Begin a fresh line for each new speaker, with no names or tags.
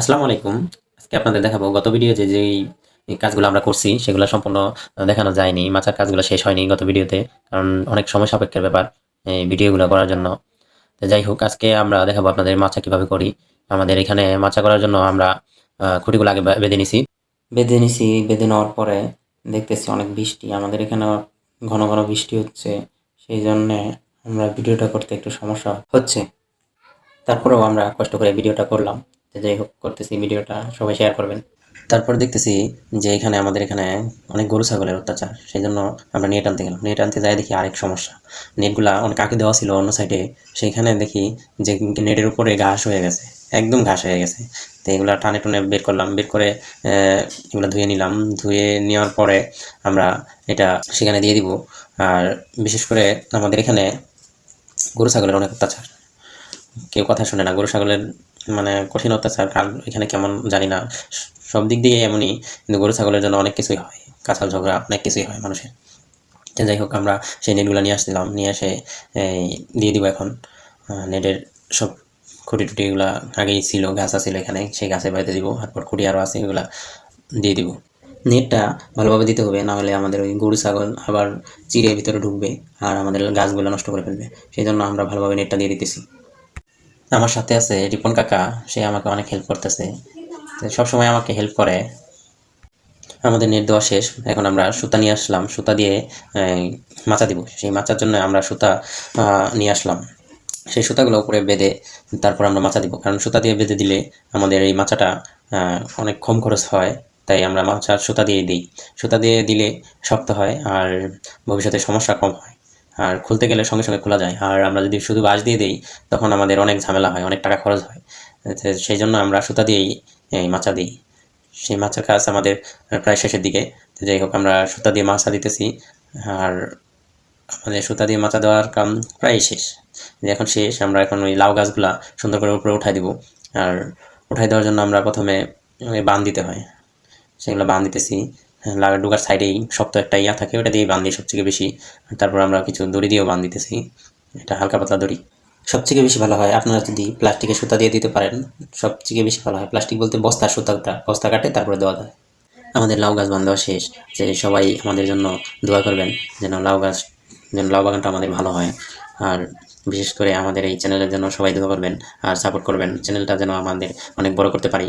আসসালামু আলাইকুম। আজকে আপনাদের দেখাবো গত ভিডিওতে যে এই কাজগুলো আমরা করছি, সেগুলো সম্পূর্ণ দেখানো যায়নি। মাচার কাজগুলো শেষ হয়নি গত ভিডিওতে কারণ অনেক সময় সাপেক্ষের ব্যাপার এই ভিডিওগুলো করার জন্য। তো যাই হোক, আজকে আমরা দেখাবো আপনাদের মাছা কীভাবে করি। আমাদের এখানে মাছা করার জন্য আমরা খুঁটিগুলো আগে বেঁধে নিছি। বেঁধে নিছি, বেঁধে নেওয়ার পরে দেখতেছি অনেক বৃষ্টি। আমাদের এখানে ঘন ঘন বৃষ্টি হচ্ছে। সেই জন্যে আমরা ভিডিওটা করতে একটু সমস্যা হচ্ছে। তারপরেও আমরা কষ্ট করে ভিডিওটা করলাম। যাই হোক, করতেছি, ভিডিওটা, সবাই শেয়ার করবেন। তারপর দেখতেছি যে এখানে আমাদের এখানে অনেক গরু, ছাগলের অত্যাচার। সেই জন্য আমরা নেট আনতে গেলাম। নেট আনতে যাই দেখি আরেক সমস্যা। নেটগুলা অনেক আগে দেওয়া ছিল অন্য সাইডে সেইখানে দেখি যে নেটের উপরে ঘাস হয়ে গেছে। একদম ঘাস হয়ে গেছে। তো এগুলা টানে টুনে বের করলাম। বের করে এগুলো ধুয়ে নিলাম। ধুয়ে নেওয়ার পরে আমরা এটা সেখানে দিয়ে দিব। আর বিশেষ করে আমাদের এখানে গরু, ছাগলের অনেক অত্যাচার। কেউ কথা শুনে না। গরু, ছাগলের মানে কঠিন অত্যাচার কার এখানে কেমন জানি না। সব দিক দিয়ে এমনই, কিন্তু গরু, ছাগলের জন্য অনেক কিছুই হয় কাঁচাল ঝগড়া, অনেক কিছুই হয় মানুষের। যাই হোক, আমরা সেই নেটগুলো নিয়ে আসছিলাম, নিয়ে এসে দিয়ে দিব এখন। নেটের সব খুঁটি টুটি এগুলা আগেই ছিল, গাছ আছিল এখানে, সেই গাছে বাড়িতে দিব, তারপর খুঁটি আরও আছে, এগুলা দিয়ে দিব। নেটটা ভালোভাবে দিতে হবে, না হলে আমাদের ওই গরু, ছাগল আবার চিড়ে ভিতরে ঢুকবে, আর আমাদের গাছগুলো নষ্ট করে ফেলবে। সেই জন্য আমরা ভালোভাবে নেটটা দিয়ে দিতেছি। আমার সাথে আছে রিপন কাকা, সে আমাকে অনেক হেল্প করতেছে। সবসময় আমাকে হেল্প করে। আমাদের নেট দেওয়া শেষ, এখন আমরা সুতা নিয়ে আসলাম। সুতা দিয়ে মাচা দিব। সেই মাচার জন্য আমরা সুতা নিয়ে আসলাম। সেই সুতাগুলো উপরে বেঁধে তারপর আমরা মাচা দিব। কারণ সুতা দিয়ে বেঁধে দিলে আমাদের এই মাচাটা অনেক কম খরচ হয়। তাই আমরা মাচার সুতা দিয়ে দিই। সুতা দিয়ে দিলে শক্ত হয় আর ভবিষ্যতে সমস্যা কম হয়। আর খুলতে গেলে সঙ্গে সঙ্গে খোলা যায়। আর আমরা যদি শুধু বাঁশ দিয়ে দিই, তখন আমাদের অনেক ঝামেলা হয়, অনেক টাকা খরচ হয়। সেই জন্য আমরা সুতা দিয়েই এই মাচা দিই। সেই মাছের কাজ আমাদের প্রায় শেষের দিকে। যাই হোক, আমরা সুতা দিয়ে মাছা দিতেছি। আর আমাদের সুতা দিয়ে মাচা দেওয়ার কাম প্রায় শেষ। এখন শেষ, আমরা এখন ওই লাউ গাছগুলা সুন্দর করে উপরে উঠাই দিব। আর উঠাই দেওয়ার জন্য আমরা প্রথমে বান দিতে হয়। সেগুলো বান দিতেছি। ডুগার সাইডেই শক্ত একটা ইয়া থাকে, ওটা দিয়ে বান দিই সবথেকে বেশি। তারপর আমরা কিছু দড়ি দিয়েও বান দিতেছি। এটা হালকা পাতলা দড়ি। সবথেকে বেশি ভালো হয়, আপনারা যদি প্লাস্টিকের সুতা দিয়ে দিতে পারেন, সবথেকে বেশি ভালো হয়। প্লাস্টিক বলতে বস্তা, সুতাটা, বস্তা কাটে, তারপরে দেওয়া যায়। আমাদের লাউ গাছ বান দেওয়া শেষ। যে সবাই আমাদের জন্য দোয়া করবেন, যেন লাউ গাছ, যেন লাউ বাগানটা আমাদের ভালো হয়। আর বিশেষ করে আমাদের এই চ্যানেলের জন্য সবাই দোয়া করবেন আর সাপোর্ট করবেন। চ্যানেলটা যেন আমাদের অনেক বড় করতে পারি।